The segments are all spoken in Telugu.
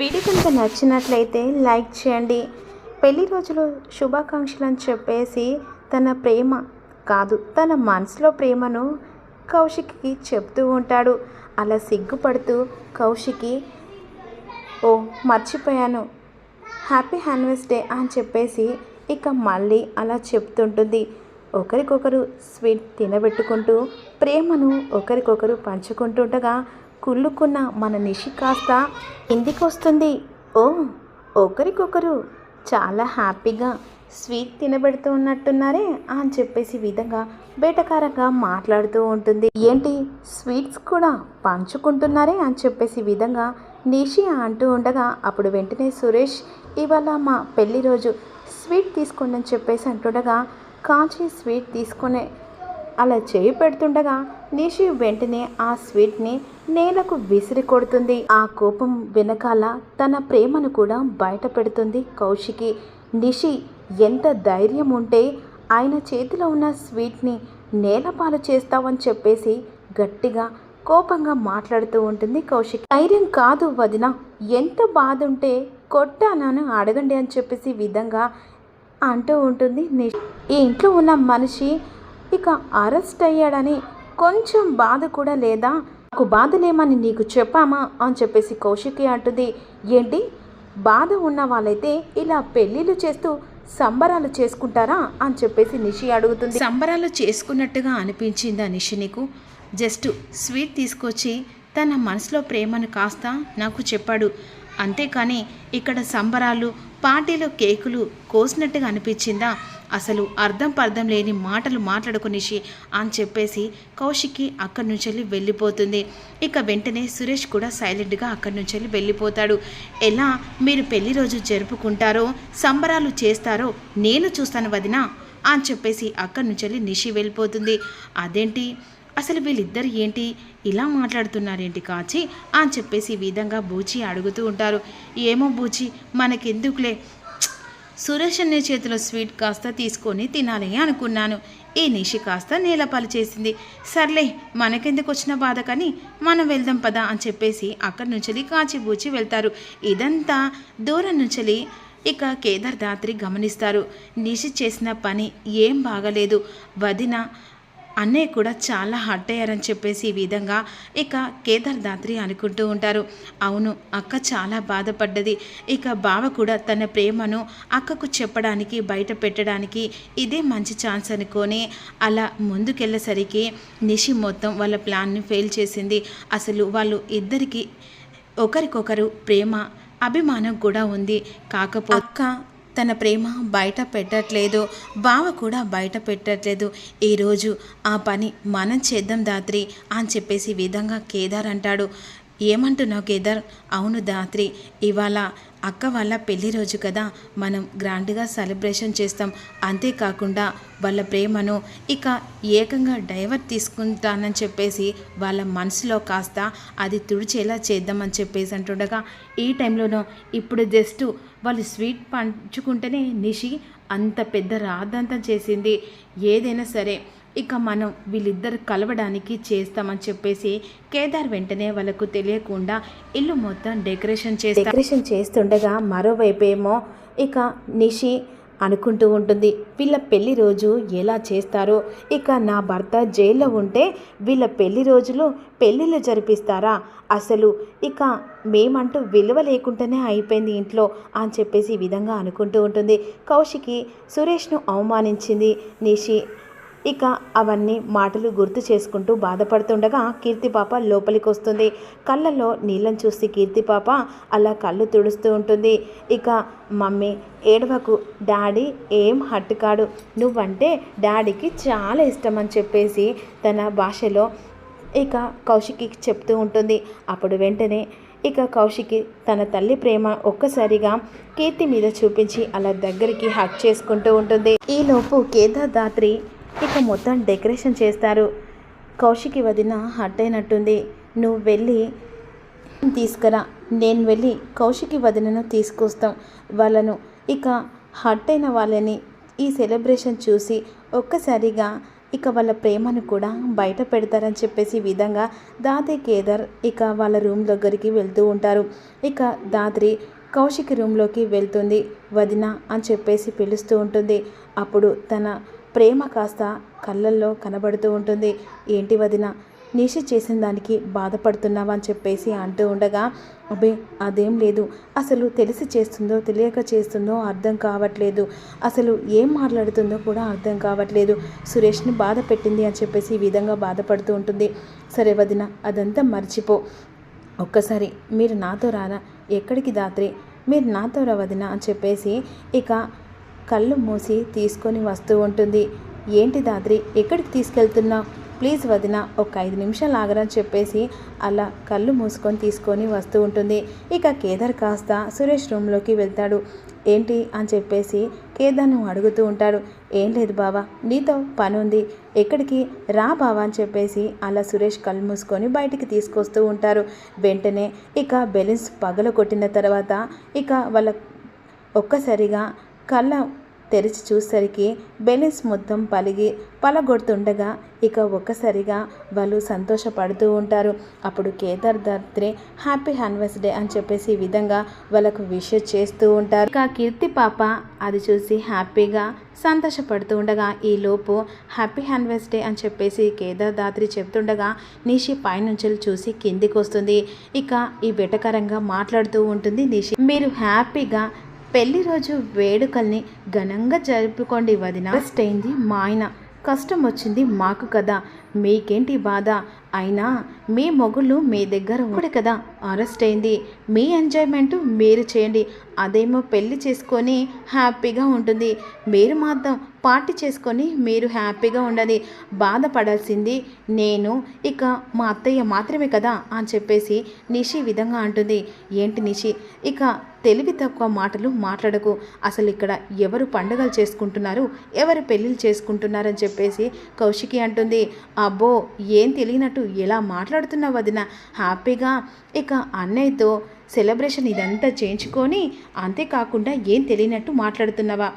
వీడియో కనుక నచ్చినట్లయితే లైక్ చేయండి. పెళ్ళి రోజులో శుభాకాంక్షలు అని చెప్పేసి తన ప్రేమ కాదు తన మనసులో ప్రేమను కౌశిక్కి చెప్తూ ఉంటాడు. అలా సిగ్గుపడుతూ కౌశికి ఓ మర్చిపోయాను. హ్యాపీ హ్యాన్వర్స్ డే అని చెప్పేసి ఇక మళ్ళీ అలా చెప్తుంటుంది. ఒకరికొకరు స్వీట్ తినబెట్టుకుంటూ ప్రేమను ఒకరికొకరు పంచుకుంటుండగా కుళ్ళుకున్న మన నిషి కాస్త ఇంటికి వస్తుంది ఓ ఒకరికొకరు చాలా హ్యాపీగా స్వీట్ తినబెడుతూ ఉన్నట్టున్నారే అని చెప్పేసి విధంగా బేటకారంగా మాట్లాడుతూ ఉంటుంది. ఏంటి స్వీట్స్ కూడా పంచుకుంటున్నారే అని చెప్పేసి విధంగా నిషి అంటూ ఉండగా అప్పుడు వెంటనే సురేష్ ఇవాళ మా పెళ్ళి రోజు స్వీట్ తీసుకోండి అని చెప్పేసి అంటుండగా కాంచి స్వీట్ తీసుకునే అలా చేయి పెడుతుండగా నిషి వెంటనే ఆ స్వీట్ని నేలకు విసిరి కొడుతుంది. ఆ కోపం వెనకాల తన ప్రేమను కూడా బయట పెడుతుంది కౌశికి. నిషి ఎంత ధైర్యం ఉంటే ఆయన చేతిలో ఉన్న స్వీట్ని నేలపాలు చేస్తావని చెప్పేసి గట్టిగా కోపంగా మాట్లాడుతూ ఉంటుంది కౌశిక్. ధైర్యం కాదు వదిన ఎంత బాధ ఉంటే కొట్టానని అడగండి అని చెప్పేసి విధంగా అంటూ ఉంటుంది నిష్. ఈ ఇంట్లో ఉన్న మనిషి ఇక అరెస్ట్ అయ్యాడని కొంచెం బాధ కూడా లేదా? నాకు బాధ లేమని నీకు చెప్పామా? అని చెప్పేసి కౌశికి అంటుంది. ఏంటి? బాధ ఉన్న వాళ్ళైతే ఇలా పెళ్ళిళ్ళు చేస్తూ సంబరాలు చేసుకుంటారా? అని చెప్పేసి నిషి అడుగుతుంది. సంబరాలు చేసుకున్నట్టుగా అనిపించిందా నిషి నీకు? జస్ట్ స్వీట్ తీసుకొచ్చి తన మనసులో ప్రేమను కాస్త నాకు చెప్పాడు. అంతేకాని ఇక్కడ సంబరాలు పార్టీలో కేకులు కోసినట్టుగా అనిపించిందా? అసలు అర్థం పర్థం లేని మాటలు మాట్లాడుకునేసి అని చెప్పేసి కౌశికి అక్కడి నుంచి వెళ్ళి వెళ్ళిపోతుంది. ఇక వెంటనే సురేష్ కూడా సైలెంట్గా అక్కడి నుంచి వెళ్ళి వెళ్ళిపోతాడు. ఎలా మీరు పెళ్ళి రోజు జరుపుకుంటారో సంబరాలు చేస్తారో నేను చూస్తాను వదినా అని చెప్పేసి అక్కడి నుంచి వెళ్ళి నిషి వెళ్ళిపోతుంది. అదేంటి? అసలు వీళ్ళిద్దరు ఏంటి? ఇలా మాట్లాడుతున్నారేంటి కాచి అని చెప్పేసి ఈ విధంగా బూచి అడుగుతూ ఉంటారు. ఏమో బూచి మనకెందుకులే? సురేష్ అనే చేతిలో స్వీట్ కాస్త తీసుకొని తినాలి అనుకున్నాను. ఈ నిషి కాస్త నేలపాలు చేసింది సర్లే మనకెందుకు వచ్చిన బాధ కానీ మనం వెళ్దాం పదా అని చెప్పేసి అక్కడి నుంచి కాచిబూచి వెళ్తారు. ఇదంతా దూరం నుంచి ఇక కేదార్ దాత్రి గమనిస్తారు. నిషి చేసిన పని ఏం బాగలేదు. వదిన అన్నయ్య కూడా చాలా హర్ట్ అయ్యారని చెప్పేసి ఈ విధంగా ఇక కేదార్ దాత్రి అనుకుంటూ ఉంటారు. అవును అక్క చాలా బాధపడ్డది. ఇక బావ కూడా తన ప్రేమను అక్కకు చెప్పడానికి బయట పెట్టడానికి ఇదే మంచి ఛాన్స్ అనుకొని అలా ముందుకెళ్ళేసరికి నిషి మొత్తం వాళ్ళ ప్లాన్ని ఫెయిల్ చేసింది. అసలు వాళ్ళు ఇద్దరికి ఒకరికొకరు ప్రేమ అభిమానం కూడా ఉంది. కాకపోతే అక్క తన ప్రేమ బయట పెట్టట్లేదు బావ కూడా బయట పెట్టట్లేదు. ఈరోజు ఆ పని మనం చేద్దాం దాత్రి అని చెప్పేసి విధంగా కేదార్ అంటాడు. ఏమంటున్నావు కేదార్? అవును దాత్రి ఇవాళ అక్క వాళ్ళ పెళ్ళి రోజు కదా మనం గ్రాండ్గా సెలబ్రేషన్ చేస్తాం. అంతేకాకుండా వాళ్ళ ప్రేమను ఇక ఏకంగా డైవర్ట్ తీసుకుంటానని చెప్పేసి వాళ్ళ మనసులో కాస్త అది తుడిచేలా చేద్దామని చెప్పేసి అంటుండగా ఈ టైంలోనూ ఇప్పుడు జస్ట్ వాళ్ళు స్వీట్ పంచుకుంటేనే నిషి అంత పెద్ద రాద్దంతం చేసింది. ఏదైనా సరే ఇక మనం వీళ్ళిద్దరు కలవడానికి చేస్తామని చెప్పేసి కేదార్ వెంటనే వాళ్ళకు తెలియకుండా ఇల్లు మొత్తం డెకరేషన్ చేసి డెకరేషన్ చేస్తుండగా మరోవైపు ఏమో ఇక నిషి అనుకుంటూ ఉంటుంది వీళ్ళ పెళ్ళి రోజు ఎలా చేస్తారో? ఇక నా భర్త జైల్లో ఉంటే వీళ్ళ పెళ్ళి రోజులు పెళ్ళిళ్ళు జరిపిస్తారా? అసలు ఇక మేమంటూ విలువ లేకుండానే అయిపోయింది ఇంట్లో అని చెప్పేసి ఈ విధంగా అనుకుంటూ ఉంటుంది. కౌశికి సురేష్ను అవమానించింది నిషి. ఇక అవన్నీ మాటలు గుర్తు చేసుకుంటూ బాధపడుతుండగా కీర్తిపాప లోపలికి వస్తుంది. కళ్ళల్లో నీళ్ళని చూసి కీర్తిపాప అలా కళ్ళు తుడుస్తూ ఉంటుంది. ఇక మమ్మీ ఏడవకు. డాడీ ఏం హట్టుకాడు. నువ్వంటే డాడీకి చాలా ఇష్టం అని చెప్పేసి తన భాషలో ఇక కౌశికి చెప్తూ ఉంటుంది. అప్పుడు వెంటనే ఇక కౌశికి తన తల్లి ప్రేమ ఒక్కసారిగా కీర్తి మీద చూపించి అలా దగ్గరికి హక్ చేసుకుంటూ ఉంటుంది. ఈలోపు కేదార్ దాత్రి ఇక మొత్తం డెకరేషన్ చేస్తారు. కౌశికి వదిన హట్ అయినట్టుంది. నువ్వు వెళ్ళి తీసుకురా. నేను వెళ్ళి కౌశికి వదినను తీసుకొస్తాం వాళ్ళను. ఇక హట్ అయిన వాళ్ళని ఈ సెలబ్రేషన్ చూసి ఒక్కసారిగా ఇక వాళ్ళ ప్రేమను కూడా బయట పెడతారని చెప్పేసి విధంగా దాది కేదార్ ఇక వాళ్ళ రూమ్ దగ్గరికి వెళ్తూ ఉంటారు. ఇక దాద్రి కౌశిక్ రూమ్లోకి వెళ్తుంది. వదిన అని చెప్పేసి పిలుస్తూ ఉంటుంది. అప్పుడు తన ప్రేమ కాస్త కళ్ళల్లో కనబడుతూ ఉంటుంది. ఏంటి వదిన నిష చేసిన దానికి బాధపడుతున్నావా అని చెప్పేసి అంటూ ఉండగా అబ్బే అదేం లేదు. అసలు తెలిసి చేస్తుందో తెలియక చేస్తుందో అర్థం కావట్లేదు. అసలు ఏం మాట్లాడుతుందో కూడా అర్థం కావట్లేదు. సురేష్ని బాధ పెట్టింది అని చెప్పేసి ఈ విధంగా బాధపడుతూ ఉంటుంది. సరే వదిన అదంతా మర్చిపో. ఒక్కసారి మీరు నాతో రారా? ఎక్కడికి దాత్రి? మీరు నాతో రా వదిన అని చెప్పేసి ఇక కళ్ళు మూసి తీసుకొని వస్తూ ఉంటుంది. ఏంటి దాద్రి ఎక్కడికి తీసుకెళ్తున్నావు ప్లీజ్ వదిన ఒక ఐదు నిమిషాలు ఆగరని చెప్పేసి అలా కళ్ళు మూసుకొని తీసుకొని వస్తూ ఉంటుంది. ఇక కేదార్ కాస్త సురేష్ రూమ్లోకి వెళ్తాడు. ఏంటి? అని చెప్పేసి కేదార్ను అడుగుతూ ఉంటాడు. ఏం లేదు బావా నీతో పని ఉంది. ఎక్కడికి? రా బావా అని చెప్పేసి అలా సురేష్ కళ్ళు మూసుకొని బయటికి తీసుకొస్తూ ఉంటారు. వెంటనే ఇక బెలూన్స్ పగల కొట్టిన తర్వాత ఇక వాళ్ళ ఒక్కసారిగా కళ్ళ తెరిచి చూసరికి బెలూన్స్ మొత్తం పలిగి పలగొడుతుండగా ఇక ఒక్కసారిగా వాళ్ళు సంతోషపడుతూ ఉంటారు. అప్పుడు కేదార్ దాత్రే హ్యాపీ డే అని చెప్పేసి ఈ విధంగా వాళ్ళకు విష్ చేస్తూ ఉంటారు. ఇక కీర్తి పాప అది చూసి హ్యాపీగా సంతోషపడుతూ ఉండగా ఈలోపు హ్యాపీ హ్యాపీ డే అని చెప్పేసి కేదార్ దాత్రి చెప్తుండగా నిషి పైనుంచి చూసి కిందికి వస్తుంది ఇక ఈ బెటకరంగా మాట్లాడుతూ ఉంటుంది నిషి. మీరు హ్యాపీగా పెళ్ళి రోజు వేడుకల్ని ఘనంగా జరుపుకోండి వదిన. అరెస్ట్ అయింది మా ఆయన. కష్టం వచ్చింది మాకు కదా. మీకేంటి బాధ? అయినా మీ మొగుళ్ళు మీ దగ్గర ఒకటి కదా. అరెస్ట్ అయింది. మీ ఎంజాయ్మెంట్ మీరు చేయండి. అదేమో పెళ్ళి చేసుకొని హ్యాపీగా ఉంటుంది. మీరు మాత్రం పార్టీ చేసుకొని మీరు హ్యాపీగా ఉండదు బాధపడాల్సింది నేను. ఇక మా అత్తయ్య మాత్రమే కదా అని చెప్పేసి నిషి విధంగా అంటుంది. ఏంటి నిషి? ఇక తెలివి తక్కువ మాటలు మాట్లాడకు. అసలు ఇక్కడ ఎవరు పండుగలు చేసుకుంటున్నారు? ఎవరు పెళ్ళిళ్ళు చేసుకుంటున్నారని చెప్పేసి కౌశికి అంటుంది. అబ్బో ఏం తెలియనట్టు ఎలా మాట్లాడుతున్నావు వదిన? హ్యాపీగా? ఇక అన్నయ్యతో సెలబ్రేషన్ ఇదంతా చేయించుకొని అంతేకాకుండా ఏం తెలియనట్టు మాట్లాడుతున్నావా?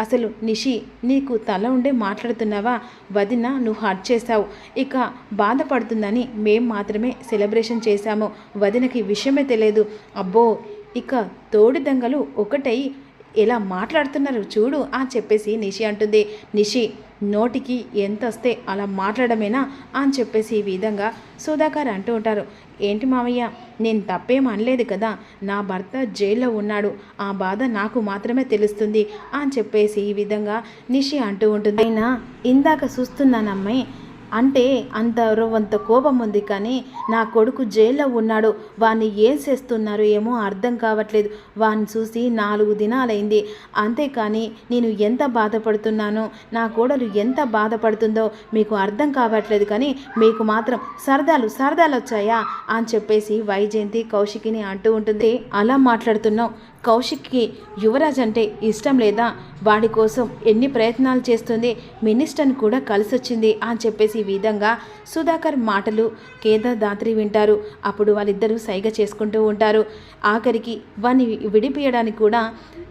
అసలు నిషి నీకు తల ఉండే మాట్లాడుతున్నావా? వదిన నువ్వు హర్ట్ చేశావు. ఇక బాధపడుతుందని మేం మాత్రమే సెలబ్రేషన్ చేశాము. వదినకి విషయమే తెలియదు. అబ్బో ఇక తోడి దంగలు ఒకటై ఎలా మాట్లాడుతున్నారు? చూడు అని చెప్పేసి నిషి అంటుంది. నిషి నోటికి ఎంత వస్తే అలా మాట్లాడమేనా? అని చెప్పేసి ఈ విధంగా సుధాకర్ అంటూ ఉంటారు. ఏంటి మావయ్య నేను తప్పేం అనలేదు కదా? నా భర్త జైల్లో ఉన్నాడు. ఆ బాధ నాకు మాత్రమే తెలుస్తుంది అని చెప్పేసి ఈ విధంగా నిషి అంటూ ఉంటుంది. అయినా ఇందాక చూస్తున్నానమ్మాయి అంటే అంత అంత కోపం ఉంది కానీ నా కొడుకు జైల్లో ఉన్నాడు. వాడిని ఏం చేస్తున్నారు ఏమో అర్థం కావట్లేదు. వాడిని చూసి నాలుగు దినాలైంది. అంతేకాని నేను ఎంత బాధపడుతున్నానో నా కోడలు ఎంత బాధపడుతుందో మీకు అర్థం కావట్లేదు కానీ మీకు మాత్రం సరదాలు సరదాలు వచ్చాయా అని చెప్పేసి వైజయంతి కౌశికిని అంటూ ఉంటుంది. అలా మాట్లాడుతున్నావు? కౌశిక్కి యువరాజ్ అంటే ఇష్టం లేదా? వాడి కోసం ఎన్ని ప్రయత్నాలు చేస్తుంది? మినిస్టర్ని కూడా కలిసి వచ్చింది అని చెప్పేసి ఈ విధంగా సుధాకర్ మాటలు కేదార్ దాత్రి వింటారు. అప్పుడు వాళ్ళిద్దరూ సైగ చేసుకుంటూ ఉంటారు. ఆఖరికి వాని విడిపియడానికి కూడా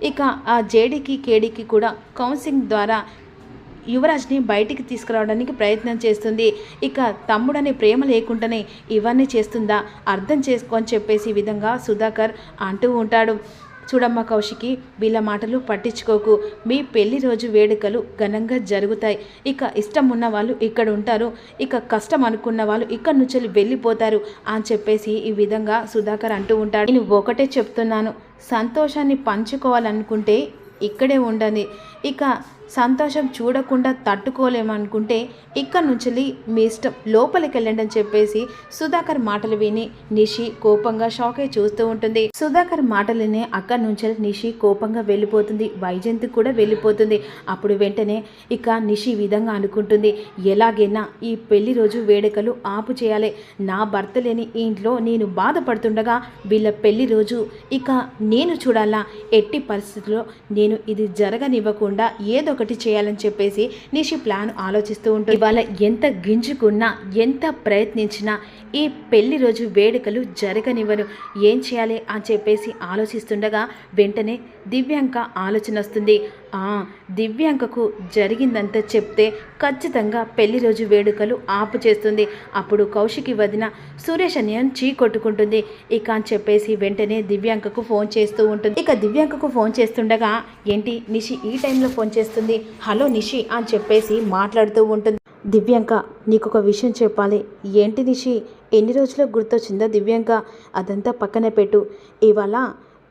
ఇక ఆ జేడీకి కేడీకి కూడా కౌన్సిలింగ్ ద్వారా యువరాజ్ని బయటికి తీసుకురావడానికి ప్రయత్నం చేస్తుంది. ఇక తమ్ముడనే ప్రేమ లేకుండానే ఇవన్నీ చేస్తుందా? అర్థం చేసుకో అని చెప్పేసి విధంగా సుధాకర్ అంటూ ఉంటాడు. చూడమ్మ కౌశికి వీళ్ళ మాటలు పట్టించుకోకు. మీ పెళ్ళి రోజు వేడుకలు ఘనంగా జరుగుతాయి. ఇక ఇష్టం ఉన్న వాళ్ళు ఇక్కడ ఉంటారు. ఇక కష్టం అనుకున్న వాళ్ళు ఇక్కడ నుంచి వెళ్ళిపోతారు అని చెప్పేసి ఈ విధంగా సుధాకర్ అంటూ ఉంటాడు. నేను ఒకటే చెప్తున్నాను. సంతోషాన్ని పంచుకోవాలనుకుంటే ఇక్కడే ఉండండి. ఇక సంతోషం చూడకుండా తట్టుకోలేమనుకుంటే ఇక్కడ నుంచి మీ ఇష్టం లోపలికి వెళ్ళండి అని చెప్పేసి సుధాకర్ మాటలు విని నిషి కోపంగా షాక్ అయి చూస్తూ ఉంటుంది. సుధాకర్ మాటలనే అక్కడి నుంచి నిషి కోపంగా వెళ్ళిపోతుంది. వైజయంతి కూడా వెళ్ళిపోతుంది. అప్పుడు వెంటనే ఇక నిషి విధంగా అనుకుంటుంది. ఎలాగైనా ఈ పెళ్ళి రోజు వేడుకలు ఆపు చేయాలి. నా భర్త లేని ఈ ఇంట్లో నేను బాధపడుతుండగా వీళ్ళ పెళ్ళి రోజు ఇక నేను చూడాలా? ఎట్టి పరిస్థితుల్లో నేను ఇది జరగనివ్వకుండా ఏదో ఒకటి చేయాలని చెప్పేసి నిషి ప్లాన్ ఆలోచిస్తూ ఉంటుంది. ఇవాళ ఎంత గింజుకున్నా ఎంత ప్రయత్నించినా ఈ పెళ్ళి రోజు వేడుకలు జరగనివ్వను. ఏం చేయాలి అని చెప్పేసి ఆలోచిస్తుండగా వెంటనే దివ్యాంక ఆలోచన వస్తుంది. దివ్యాంకకు జరిగిందంతా చెప్తే ఖచ్చితంగా పెళ్ళి రోజు వేడుకలు ఆపు చేస్తుంది అప్పుడు కౌశికి వదిన సురేష్ అనియన్ చీ కొట్టుకుంటుంది. ఇక అని చెప్పేసి వెంటనే దివ్యాంకకు ఫోన్ చేస్తూ ఉంటుంది. ఇక దివ్యాంకకు ఫోన్ చేస్తుండగా ఏంటి నిషి ఈ టైంలో ఫోన్ చేస్తుంది? హలో నిషి అని చెప్పేసి మాట్లాడుతూ ఉంటుంది. దివ్యాంక నీకు ఒక విషయం చెప్పాలి. ఏంటి నిషి? ఎన్ని రోజులకు గుర్తొచ్చిందా దివ్యాంక? అదంతా పక్కన పెట్టు. ఇవాళ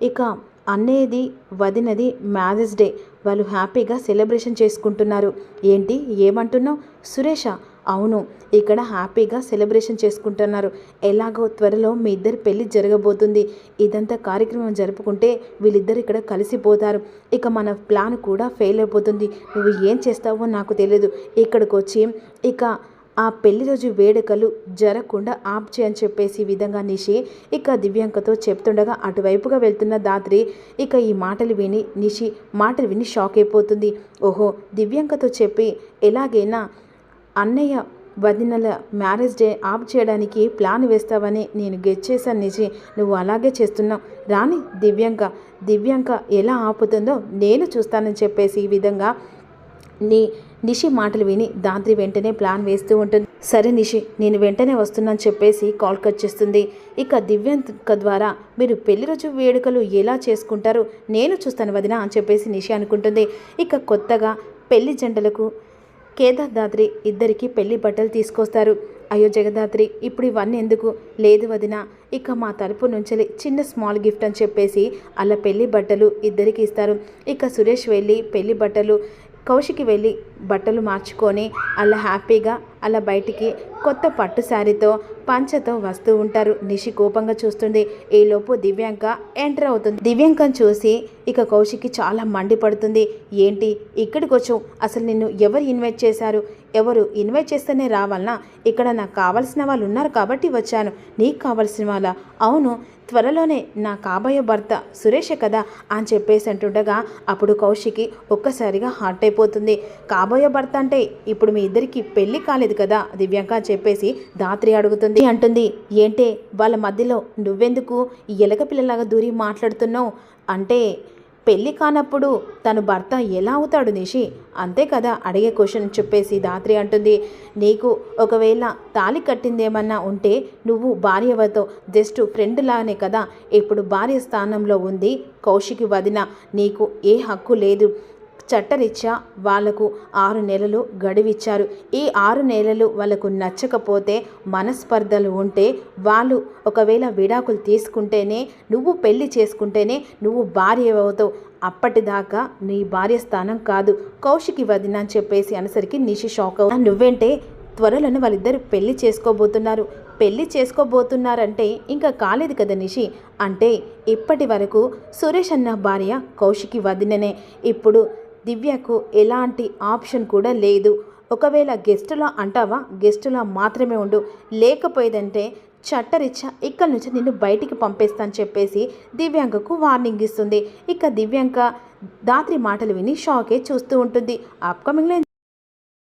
ఇక అన్నయ్యది వదినది మ్యారేజ్ డే. వాళ్ళు హ్యాపీగా సెలబ్రేషన్ చేసుకుంటున్నారు. ఏంటి? ఏమంటున్నావు? సురేష. అవును ఇక్కడ హ్యాపీగా సెలబ్రేషన్ చేసుకుంటున్నారు. ఎలాగో త్వరలో మీ ఇద్దరి పెళ్ళి జరగబోతుంది. ఇదంతా కార్యక్రమం జరుపుకుంటే వీళ్ళిద్దరు ఇక్కడ కలిసిపోతారు. ఇక మన ప్లాన్ కూడా ఫెయిల్ అయిపోతుంది. నువ్వు ఏం చేస్తావో నాకు తెలియదు ఇక్కడికి వచ్చి ఇక ఆ పెళ్ళి రోజు వేడుకలు జరగకుండా ఆప్ చేయని చెప్పేసి ఈ విధంగా నిషి ఇక దివ్యాంకతో చెప్తుండగా అటువైపుగా వెళ్తున్న దాత్రి ఇక ఈ మాటలు విని నిషి మాటలు విని షాక్ అయిపోతుంది. ఓహో దివ్యాంకతో చెప్పి ఎలాగైనా అన్నయ్య వదినల మ్యారేజ్ డే ఆప్ చేయడానికి ప్లాన్ వేస్తావని నేను గెట్ చేశాను నిజి నువ్వు అలాగే చేస్తున్నావు. రాని దివ్యాంక దివ్యాంక ఎలా ఆపుతుందో నేను చూస్తానని చెప్పేసి ఈ విధంగా నీ నిషి మాటలు విని దాద్రి వెంటనే ప్లాన్ వేస్తూ ఉంటుంది. సరే నిషి నేను వెంటనే వస్తున్నాను చెప్పేసి కాల్ కట్ చేస్తుంది. ఇక దివ్యాంక ద్వారా మీరు పెళ్ళి రోజు వేడుకలు ఎలా చేసుకుంటారు? నేను చూస్తాను వదిన అని చెప్పేసి నిషి అనుకుంటుంది. ఇక కొత్తగా పెళ్ళి జంటలకు కేదార్ దాద్రి ఇద్దరికి పెళ్ళి బట్టలు తీసుకొస్తారు. అయ్యో జగదాత్రి ఇప్పుడు ఇవన్నీ ఎందుకు? లేదు వదిన ఇక మా తరపు నుంచి చిన్న స్మాల్ గిఫ్ట్ అని చెప్పేసి అలా పెళ్ళి బట్టలు ఇద్దరికి ఇస్తారు. ఇక సురేష్ వెళ్ళి పెళ్ళి బట్టలు కౌశికి వెళ్ళి బట్టలు మార్చుకొని అలా హ్యాపీగా అలా బయటికి కొత్త పట్టు శారీతో పంచతో వస్తూ ఉంటారు. నిషి కోపంగా చూస్తుంది. ఈలోపు దివ్యాంక ఎంటర్ అవుతుంది. దివ్యాంకను చూసి ఇక కౌశికి చాలా మండిపడుతుంది ఏంటి? ఇక్కడికి వచ్చావు. అసలు నిన్ను ఎవరు ఇన్వైట్ చేశారు? ఎవరు ఇన్వైట్ చేస్తేనే రావాలనా? ఇక్కడ నాకు కావాల్సిన వాళ్ళు ఉన్నారు కాబట్టి వచ్చాను. నీకు కావాల్సిన వాళ్ళ? అవును. త్వరలోనే నా కాబోయే భర్త సురేషే కదా అని చెప్పేసి అంటుండగా అప్పుడు కౌశికి ఒక్కసారిగా హార్ట్ అయిపోతుంది. కాబోయే భర్త అంటే ఇప్పుడు మీ ఇద్దరికి పెళ్ళి కాలేదు కదా? దివ్యాంక చెప్పేసి దాత్రి అడుగుతుంది. అంటుంది ఏంటే వాళ్ళ మధ్యలో నువ్వెందుకు ఎలక పిల్లలాగా దూరి మాట్లాడుతున్నావు? అంటే పెళ్ళి కానప్పుడు తను భర్త ఎలా అవుతాడు నిషి? అంతే కదా? అడిగే క్వశ్చన్ చెప్పేసి దాత్రి అంటుంది నీకు ఒకవేళ తాళి కట్టిందేమన్నా ఉంటే నువ్వు భార్యవతో జస్ట్ ఫ్రెండ్ లానే కదా? ఇప్పుడు భార్య స్థానంలో ఉంది కౌశికి వదిన నీకు ఏ హక్కు లేదు. చట్టరీత్యా వాళ్ళకు ఆరు నెలలు గడువిచ్చారు. ఈ ఆరు నెలలు వాళ్ళకు నచ్చకపోతే మనస్పర్ధలు ఉంటే వాళ్ళు ఒకవేళ విడాకులు తీసుకుంటేనే నువ్వు పెళ్ళి చేసుకుంటేనే నువ్వు భార్య అవుతావు. అప్పటిదాకా నీ భార్య స్థానం కాదు. కౌశికి వదిన అని చెప్పేసి అనేసరికి నిషి షాక్ అవుతా నువ్వేంటే త్వరలోనే వాళ్ళిద్దరు పెళ్ళి చేసుకోబోతున్నారు. పెళ్ళి చేసుకోబోతున్నారంటే ఇంకా కాలేదు కదా నిషి. అంటే ఇప్పటి వరకు సురేష్ అన్న భార్య కౌశికి వదిననే. ఇప్పుడు దివ్యకు ఎలాంటి ఆప్షన్ కూడా లేదు. ఒకవేళ గెస్టులో అంటావా? గెస్టులో మాత్రమే ఉండు. లేకపోయేదంటే చట్టరిచ్చా ఇక్కడి నుంచి నిన్ను బయటికి పంపేస్తాను చెప్పేసి దివ్యాంకకు వార్నింగ్ ఇస్తుంది. ఇక దివ్యాంక దాత్రి మాటలు విని షాకే చూస్తూ ఉంటుంది. అప్కమింగ్లో